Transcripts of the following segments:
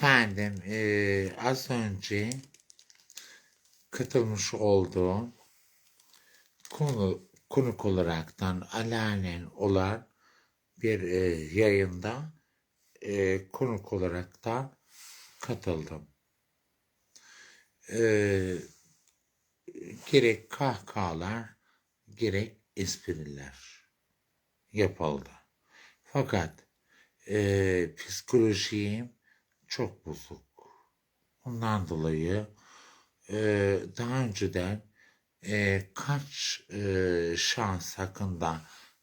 Efendim eee, az önce katılmış olduğum konu konuk olaraktan alenen olan bir eee, yayında eee, konuk olaraktan katıldım. Eee, gerek kahkahalar gerek espriler yapıldı. Fakat eee psikolojim çok bozuk. Ondan dolayı eee, daha önceden eee, kaç eee, şans hakkında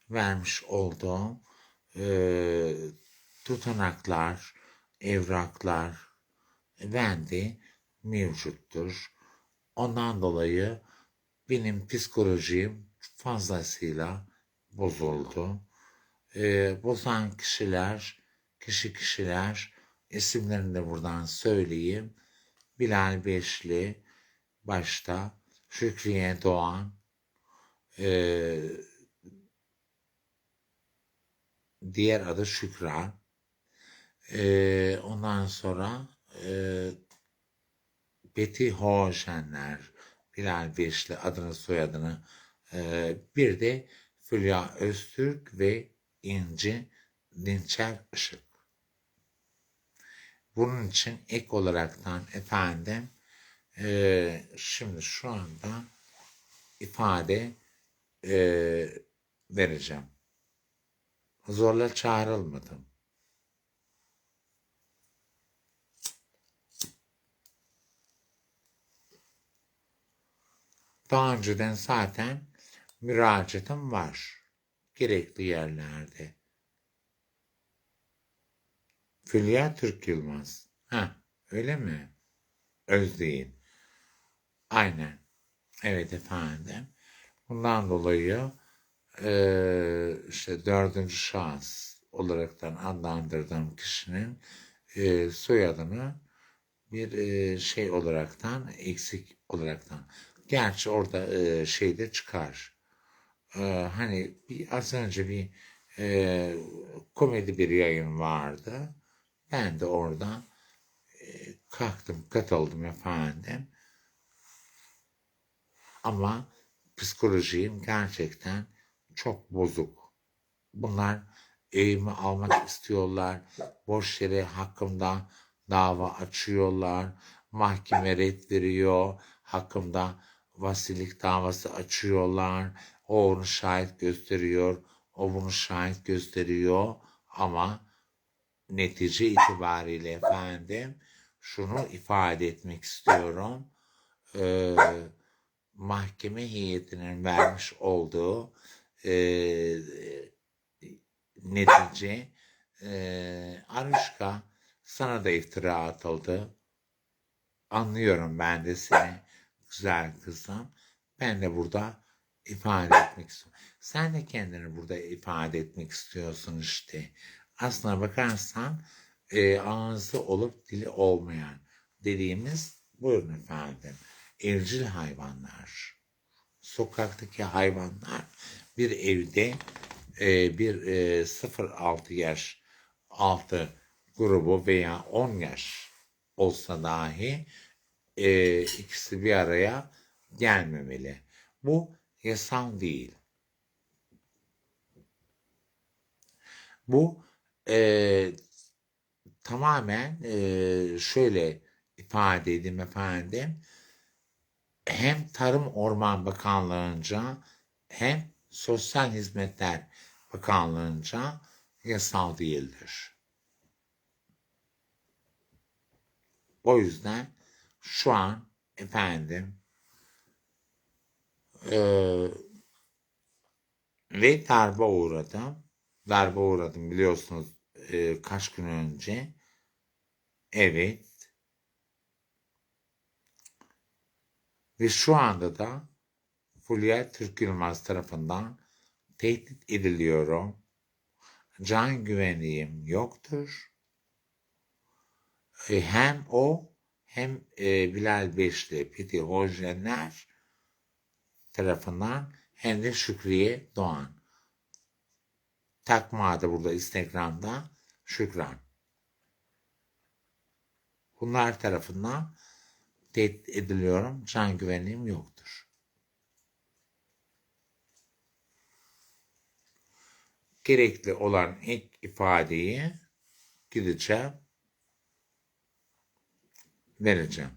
vermiş olduğum eee, tutanaklar, evraklar bende mevcuttur. Ondan dolayı benim psikolojim fazlasıyla bozuldu. Eee, bozan kişiler, kişi kişiler isimlerini de buradan söyleyeyim. Bilal Beşli başta, Şükriye Doğan, eee, diğer adı Şükran. Eee, ondan sonra eee Betty Hoşenler, Bilal Beşli adını soyadını, eee, bir de Fulya Öztürk ve İnci Dinçer Işık. Bunun için ek olaraktan efendim eee, şimdi şu anda ifade eee, vereceğim. Zorla çağrılmadım. Daha önceden zaten müracaatım var. Gerekli yerlerde. Fulya Türk Yılmaz. Ha, öyle mi? Özdeğin. Aynen. Evet efendim. Bundan dolayı eee, işte dördüncü şahıs olaraktan adlandırdığım kişinin eee, soyadını bir eee, şey olaraktan eksik olaraktan. Gerçi orada eee, şeyde çıkar. Eee, hani bir, az önce bir eee, komedi bir yayın vardı. Ben de oradan eee, kalktım, katıldım efendim. Ama psikolojim gerçekten çok bozuk. Bunlar evimi almak istiyorlar. Boş yere hakkımda dava açıyorlar. Mahkeme red veriyor. Hakkımda vasilik davası açıyorlar. O onu şahit gösteriyor. O bunu şahit gösteriyor. Ama netice itibariyle efendim şunu ifade etmek istiyorum. Ee, mahkeme heyetinin vermiş olduğu e, netice e, Aruşka sana da iftira atıldı. Anlıyorum ben de seni güzel kızım. Ben de burada ifade etmek istiyorum. Sen de kendini burada ifade etmek istiyorsun işte. Aslına bakarsan e, ağzı olup dili olmayan dediğimiz buyurun efendim. Evcil hayvanlar. Sokaktaki hayvanlar bir evde e, bir e, 0-6 yaş altı grubu veya 10 yaş olsa dahi e, ikisi bir araya gelmemeli. Bu yasal değil. Bu e, tamamen e, şöyle ifade edeyim efendim. Hem Tarım Orman Bakanlığı'nca hem Sosyal Hizmetler Bakanlığı'nca yasal değildir. O yüzden şu an efendim eee ve darbe uğradım. Darbe uğradım biliyorsunuz eee, kaç gün önce. Evet. Ve şu anda da Fulya Türk Yılmaz tarafından tehdit ediliyorum. Can güvenliğim yoktur. E, hem o hem e, Bilal Beşli, Piti Hojenler tarafından hem de Şükriye Doğan. Takma adı burada Instagram'da Şükran. Bunlar tarafından tehdit ediliyorum. Can güvenliğim yoktur. Gerekli olan ilk ifadeyi gideceğim, vereceğim.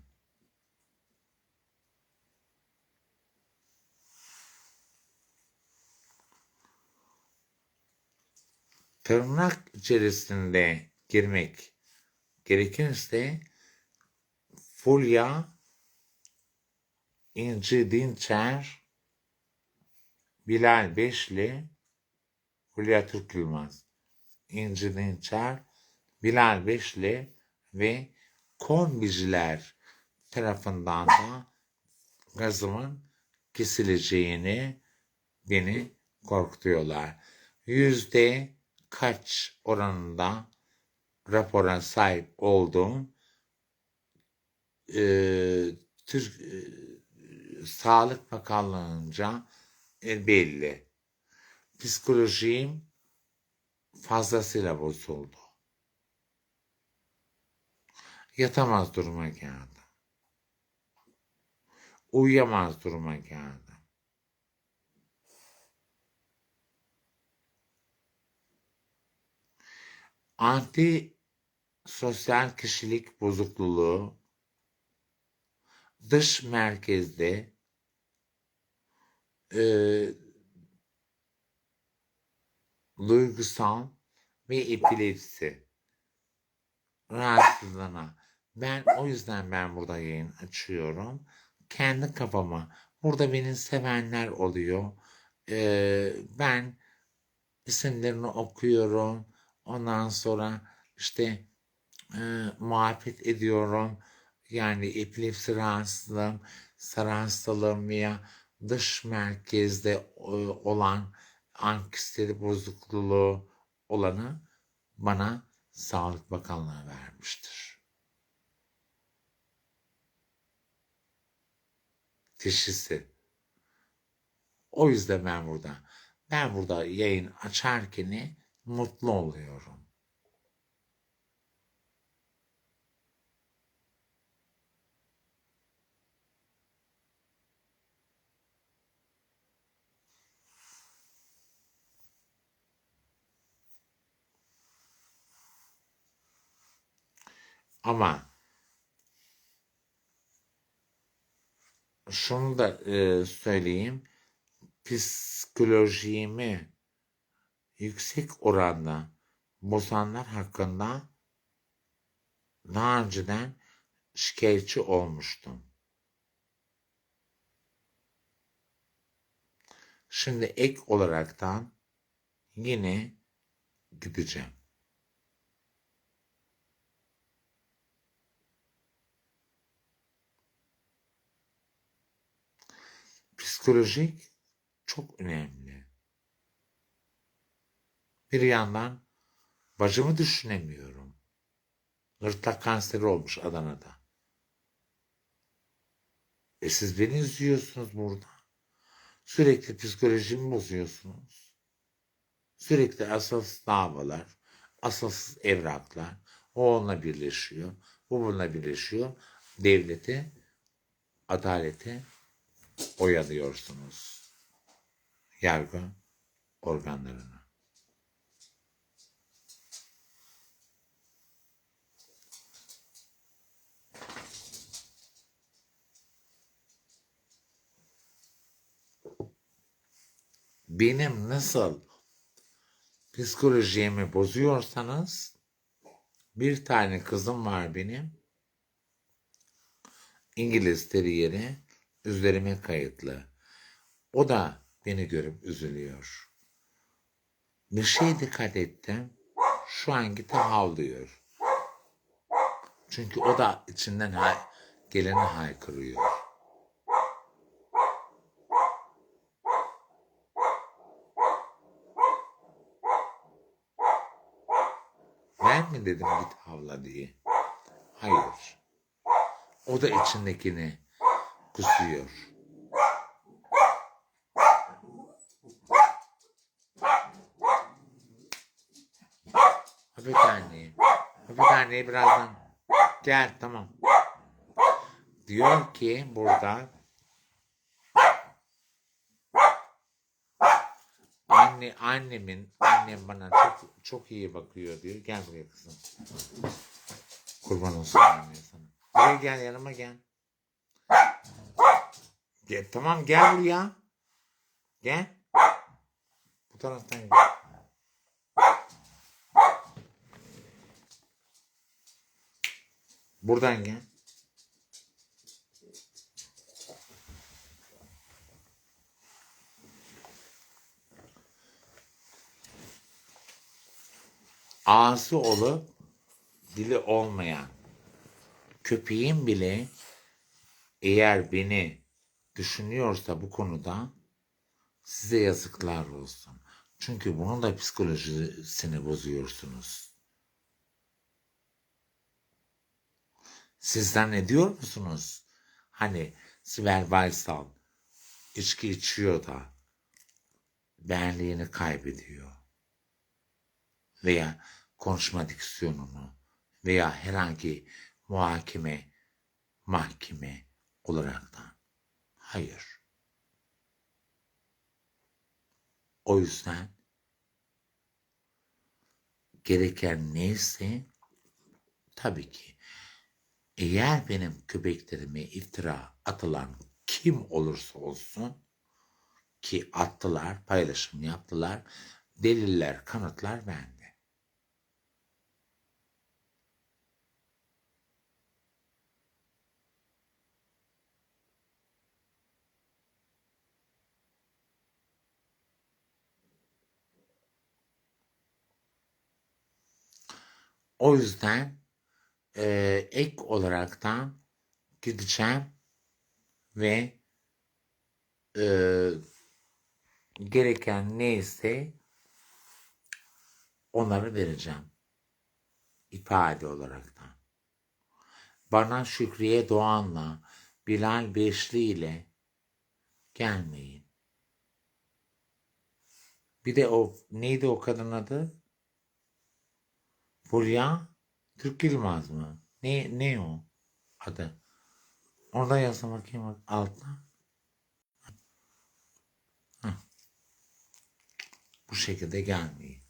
Tırnak içerisinde girmek gerekirse Fulya İnci Dinçer Bilal Beşli Fulya Türk Yılmaz İnci Dinçer Bilal Beşli ve kombiciler tarafından da gazımın kesileceğini beni korkutuyorlar. Yüzde kaç oranında rapora sahip olduğum e, Türk e, Sağlık Bakanlığı'nca e, belli. Psikolojim fazlasıyla bozuldu. Yatamaz duruma geldim. Uyuyamaz duruma geldim. Anti sosyal kişilik bozukluğu dış merkezde e, duygusal ve epilepsi rahatsızlığına ben o yüzden ben burada yayın açıyorum. Kendi kafama burada beni sevenler oluyor. Ee, ben isimlerini okuyorum. Ondan sonra işte e, muhabbet ediyorum. Yani epilepsi rahatsızlığım, sarı hastalığım veya dış merkezde e, olan anksiyete bozukluğu olanı bana Sağlık Bakanlığı vermiştir. Teşhisi. O yüzden ben burada. Ben burada yayın açarken mutlu oluyorum. Ama şunu da e, söyleyeyim. Psikolojimi yüksek oranda bozanlar hakkında daha önceden şikayetçi olmuştum. Şimdi ek olaraktan yine gideceğim. Psikolojik çok önemli. Bir yandan bacımı düşünemiyorum. Gırtlak kanseri olmuş Adana'da. E siz beni üzüyorsunuz burada. Sürekli psikolojimi bozuyorsunuz. Sürekli asılsız davalar, asılsız evraklar. O onunla birleşiyor. Bu bununla birleşiyor. Devlete, adalete oyalıyorsunuz. Yargı organlarını. Benim nasıl psikolojimi bozuyorsanız bir tane kızım var benim. İngiliz teriyeri üzerime kayıtlı. O da beni görüp üzülüyor. Bir şey dikkat ettim. Şu an gidip havlıyor. Çünkü o da içinden hay geleni haykırıyor. Ben mi dedim git havla diye? Hayır. O da içindekini kusuyor. Öpük anneyi. Öpük anneyi birazdan. Gel tamam. Diyor ki burada anne annemin annem bana çok çok iyi bakıyor diyor. Gel buraya kızım. Kurban olsun anne sana. Buraya gel yanıma gel. Gel tamam gel buraya. Gel. Bu taraftan gel. Buradan gel. Ağzı olup dili olmayan köpeğin bile eğer beni düşünüyorsa bu konuda size yazıklar olsun. Çünkü bunun da psikolojisini bozuyorsunuz. Sizden ne diyor musunuz? Hani Sibel Baysal içki içiyor da benliğini kaybediyor. Veya konuşma diksiyonunu veya herhangi muhakeme, mahkeme olaraktan. Hayır. O yüzden gereken neyse tabii ki eğer benim köpeklerime iftira atılan kim olursa olsun ki attılar, paylaşım yaptılar, deliller, kanıtlar bende. O yüzden e, ek olaraktan gideceğim ve e, gereken neyse onları vereceğim. ifade olaraktan. Bana Şükriye Doğan'la Bilal Beşli ile gelmeyin. Bir de o neydi o kadın adı? Fulya Türk Yılmaz mı? Ne, ne o adı? Orada yazın bakayım bak altta. Heh. Bu şekilde gelmeyin.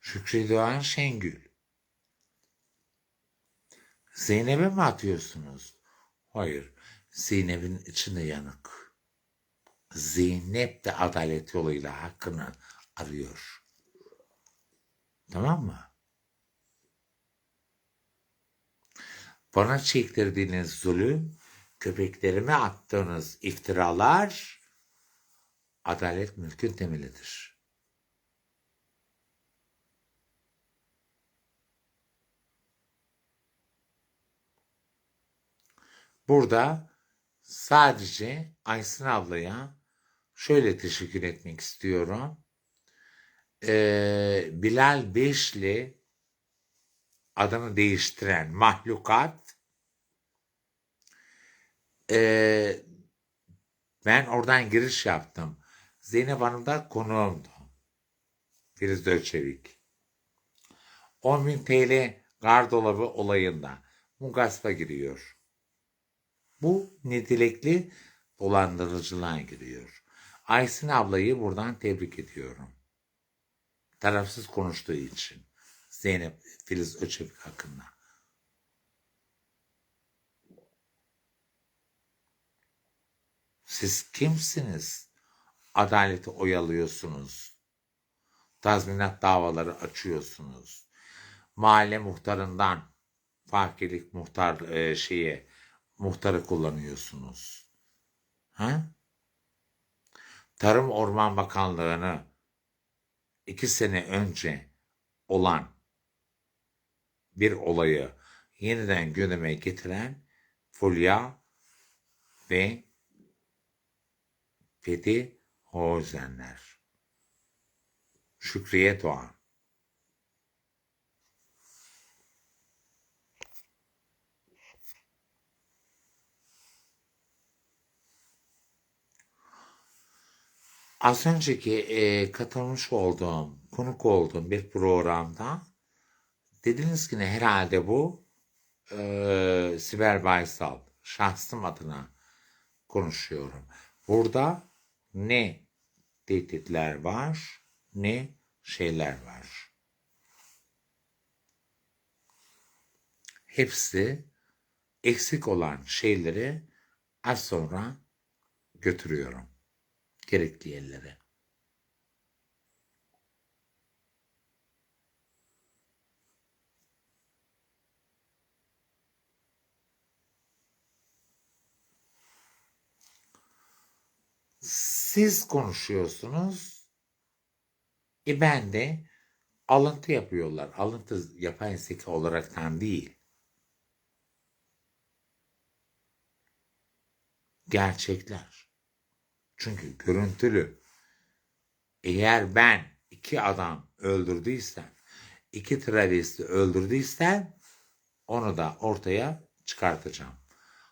Şükrü Doğan Şengül. Zeynep'e mi atıyorsunuz? Hayır. Zeynep'in içinde yanık. Zeynep de adalet yoluyla hakkını arıyor. Tamam mı? Bana çektirdiğiniz zulüm, köpeklerime attığınız iftiralar adalet mülkün temelidir. Burada sadece Aysin ablaya şöyle teşekkür etmek istiyorum. Ee, Bilal Beşli adını değiştiren mahlukat ee, ben oradan giriş yaptım. Zeynep Hanım da konuğumdu. Filiz Döçevik. 10.000 TL gardolabı olayında Mugaspa giriyor. Bu nitelikli dolandırıcılığa giriyor. Aysin ablayı buradan tebrik ediyorum. Tarafsız konuştuğu için. Zeynep Filiz Öçevik hakkında. Siz kimsiniz? Adaleti oyalıyorsunuz. Tazminat davaları açıyorsunuz. Mahalle muhtarından fakirlik muhtar e, şeye muhtarı kullanıyorsunuz. Ha? Tarım Orman Bakanlığı'nı iki sene önce olan bir olayı yeniden gündeme getiren Fulya ve Fethi Hozenler. Şükriye Doğan. Az önceki e, katılmış olduğum, konuk olduğum bir programda dediniz ki ne herhalde bu e, Sibel Baysal şahsım adına konuşuyorum. Burada ne tehditler var ne şeyler var. Hepsi eksik olan şeyleri az sonra götürüyorum gerekli yerlere. Siz konuşuyorsunuz. E ben de alıntı yapıyorlar. Alıntı yapay zeka olaraktan değil. Gerçekler. Çünkü görüntülü. Eğer ben iki adam öldürdüysem, iki travesti öldürdüysem onu da ortaya çıkartacağım.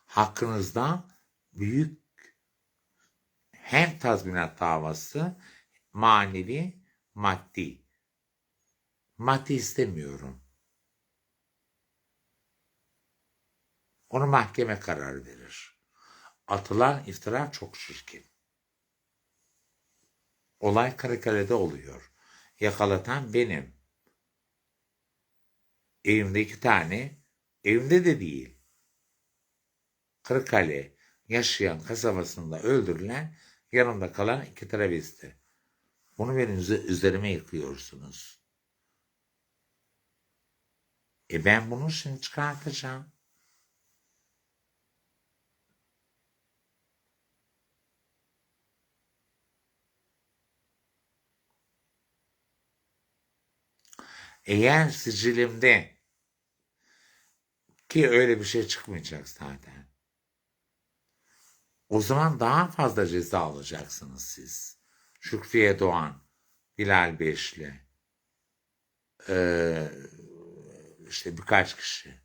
Hakkınızda büyük hem tazminat davası manevi maddi. Maddi istemiyorum. Onu mahkeme karar verir. Atılan iftira çok şirkin. Olay Kırıkkale'de oluyor. Yakalatan benim. Evimde iki tane, evimde de değil. Kırıkkale yaşayan kasabasında öldürülen yanımda kalan iki travesti. Bunu benim üzerime yıkıyorsunuz. E ben bunu şimdi çıkartacağım. Eğer sicilimde ki öyle bir şey çıkmayacak zaten. O zaman daha fazla ceza alacaksınız siz. Şükriye Doğan, Bilal Beşli, ee, işte birkaç kişi.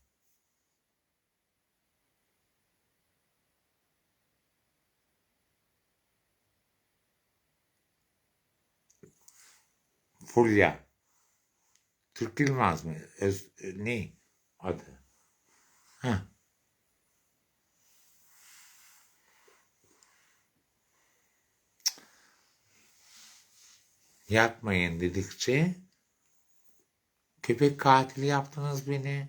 Fulya. Türk Yılmaz mı? Öz, ne adı? Ha. Yapmayın dedikçe köpek katili yaptınız beni.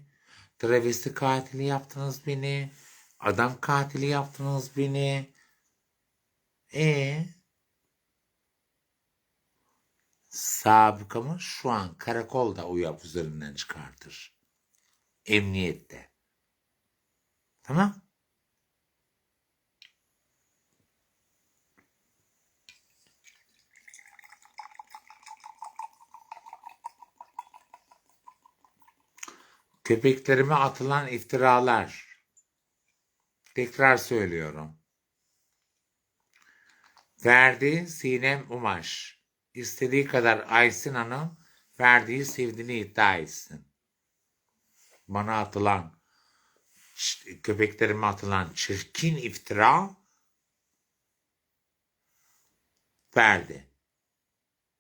Travesti katili yaptınız beni. Adam katili yaptınız beni. E sabıkamı şu an karakolda UYAP üzerinden çıkartır. Emniyette. Tamam? Köpeklerime atılan iftiralar. Tekrar söylüyorum. Verdi Sinem Umaş. İstediği kadar Aysin Hanım verdiği sevdiğini iddia etsin. Bana atılan, köpeklerime atılan çirkin iftira verdi.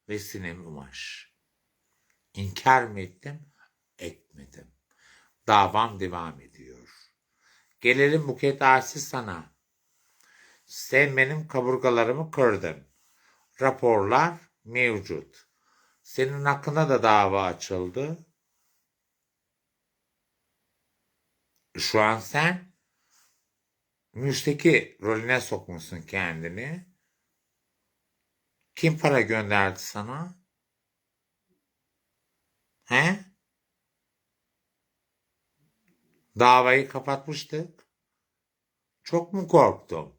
Ve Sinem Umaş. İnkar mı ettim? Etmedim. Davam devam ediyor. Gelelim Buket Asi sana. Sen benim kaburgalarımı kırdın. Raporlar mevcut. Senin hakkında da dava açıldı. Şu an sen müşteki rolüne sokmuşsun kendini. Kim para gönderdi sana? He? Davayı kapatmıştık. Çok mu korktum?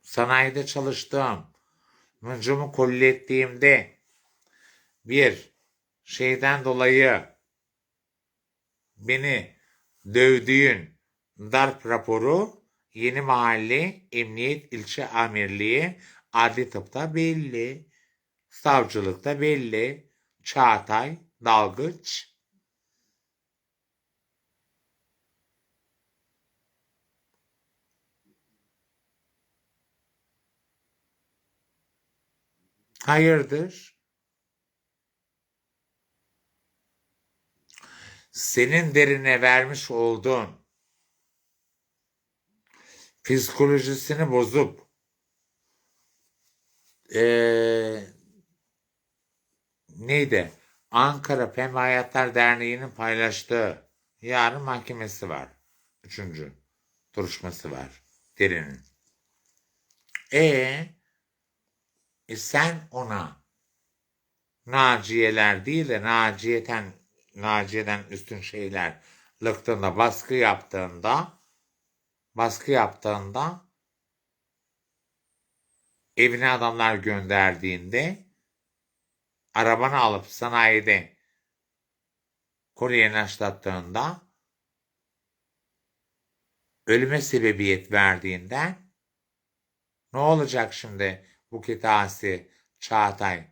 Sanayide çalıştım. Mıncımı kollettiğimde bir şeyden dolayı beni dövdüğün darp raporu Yeni Mahalle Emniyet İlçe Amirliği Adli Tıp'ta belli. Savcılıkta belli. Çağatay Dalgıç Hayırdır? Senin derine vermiş olduğun psikolojisini bozup eee neydi? Ankara Pembe Hayatlar Derneği'nin paylaştığı yarın mahkemesi var. Üçüncü duruşması var. Derinin. E, e sen ona Naciyeler değil de Naciye'den Naciye'den üstün şeyler lıktığında baskı yaptığında baskı yaptığında evine adamlar gönderdiğinde arabanı alıp sanayide Kore'ye naşlattığında ölüme sebebiyet verdiğinden ne olacak şimdi Buket Asi, Çağatay,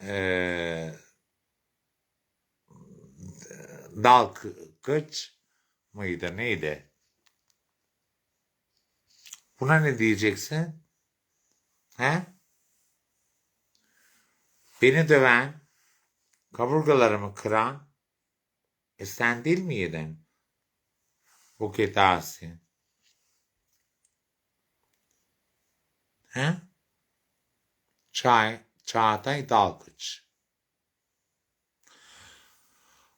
eee Dalkıç mıydı neydi? Buna ne diyeceksin? He? Beni döven, kaburgalarımı kıran, e sen değil miydin? Buket Asi. He? Çay, Çağatay Dalkıç.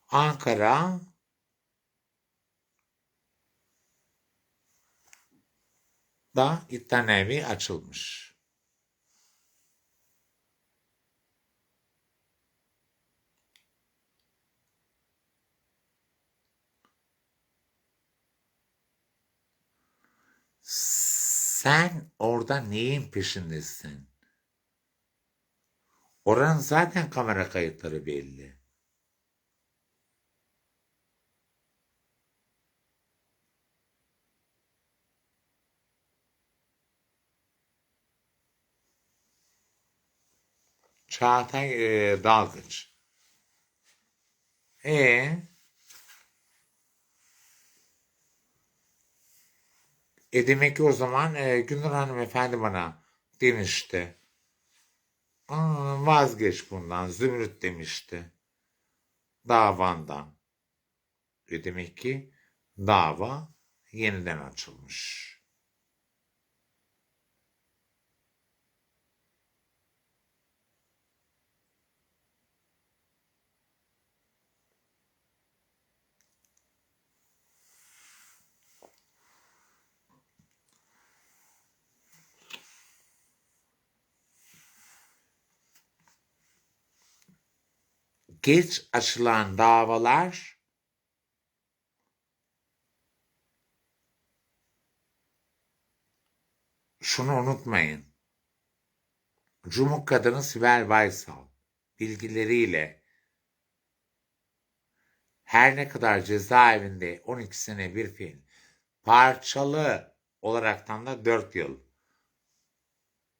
Ankara da İttan evi açılmış. Sen orada neyin peşindesin? Oranın zaten kamera kayıtları belli. Çağatay e, Dalgıç. E E demek ki o zaman e, Gülnur hanımefendi bana demişti. Vazgeç bundan Zümrüt demişti. Davandan. E demek ki dava yeniden açılmış. Geç açılan davalar şunu unutmayın. Cumhur kadını Sibel Baysal bilgileriyle her ne kadar cezaevinde 12 sene bir film parçalı olaraktan da 4 yıl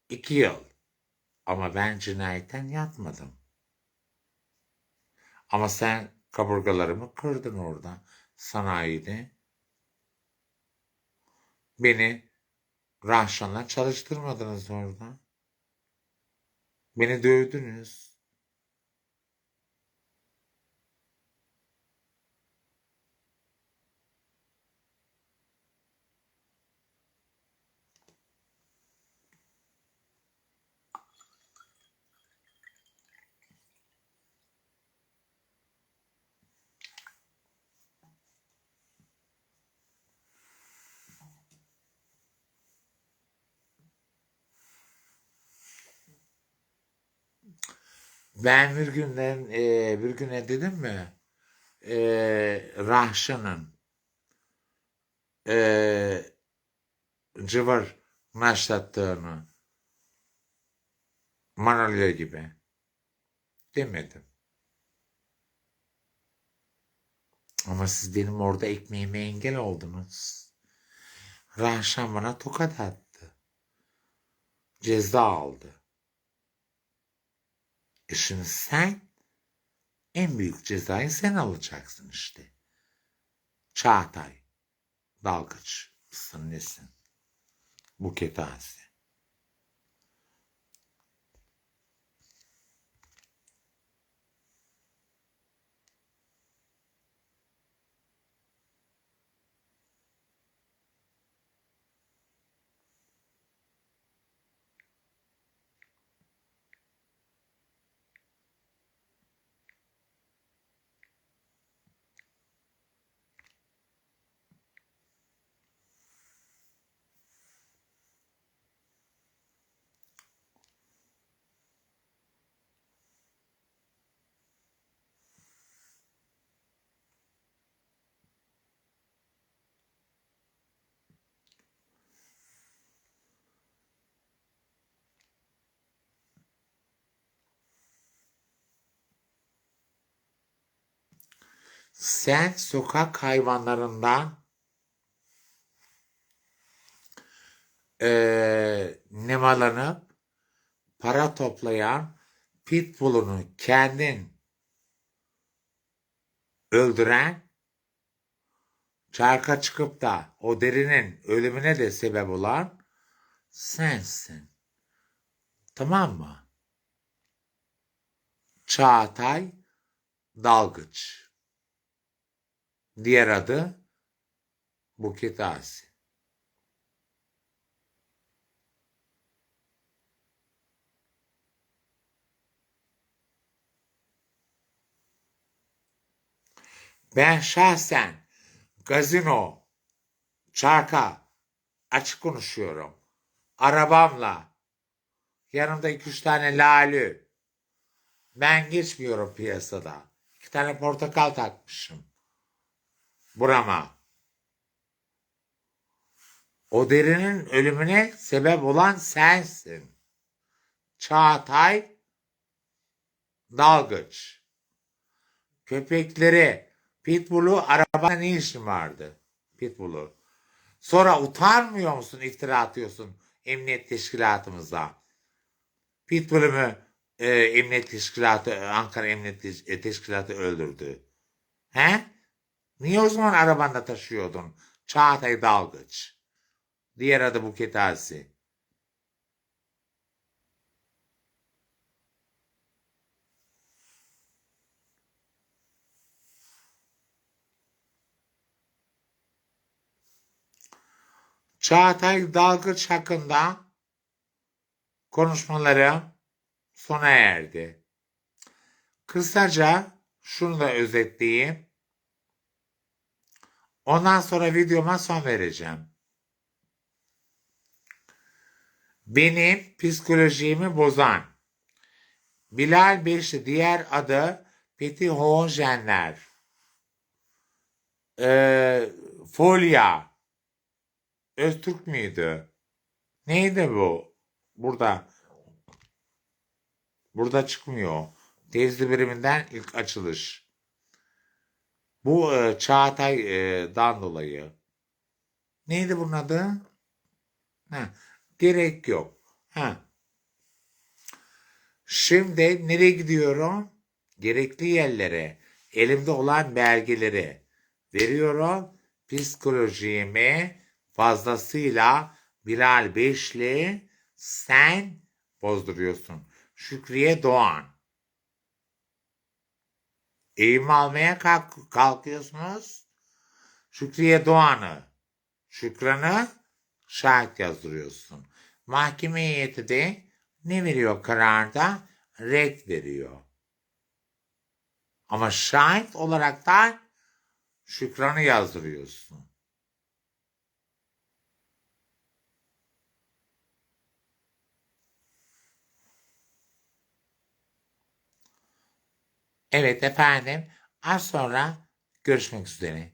2 yıl ama ben cinayetten yatmadım. Ama sen kaburgalarımı kırdın orada sanayide. Beni Rahşan'la çalıştırmadınız orada. Beni dövdünüz. Ben bir günden e, bir güne dedim mi? E, Rahşan'ın e, cıvır naşlattığını Manolya gibi demedim. Ama siz benim orada ekmeğime engel oldunuz. Rahşan bana tokat attı. Ceza aldı. E şimdi sen en büyük cezayı sen alacaksın işte. Çağatay, dalgıç mısın nesin? Buket Asi. Sen sokak hayvanlarından eee nemalanıp para toplayan pitbullunu kendin öldüren çarka çıkıp da o derinin ölümüne de sebep olan sensin. Tamam mı? Çağatay Dalgıç. Diğer adı Buket Asi. Ben şahsen gazino, çarka açık konuşuyorum. Arabamla yanımda iki üç tane lalü. Ben geçmiyorum piyasada. İki tane portakal takmışım. Burama. O derinin ölümüne sebep olan sensin. Çağatay Dalgıç. Köpekleri, Pitbull'u arabada ne işin vardı? Pitbull'u. Sonra utanmıyor musun iftira atıyorsun emniyet teşkilatımıza? Pitbull'u e, emniyet teşkilatı, Ankara Emniyet e, Teşkilatı öldürdü. He? Niye o zaman arabanda taşıyordun? Çağatay Dalgıç. Diğer adı Buket Asi. Çağatay Dalgıç hakkında konuşmaları sona erdi. Kısaca şunu da özetleyeyim. Ondan sonra videoma son vereceğim. Benim psikolojimi bozan Bilal Beşli diğer adı Petit Hojenler ee, Folya Öztürk müydü? Neydi bu? Burada. Burada çıkmıyor. Tezli biriminden ilk açılış. Bu e, Çağatay'dan dolayı. Neydi bunun adı? Ha, gerek yok. Ha. Şimdi nereye gidiyorum? Gerekli yerlere, elimde olan belgeleri veriyorum. Psikolojimi fazlasıyla Bilal Beşli sen bozduruyorsun. Şükriye Doğan. Eğim almaya kalk kalkıyorsunuz. Şükriye Doğan'ı, Şükran'ı şahit yazdırıyorsun. Mahkeme heyeti de ne veriyor kararda? Red veriyor. Ama şahit olarak da Şükran'ı yazdırıyorsun. Evet efendim. Az sonra görüşmek üzere.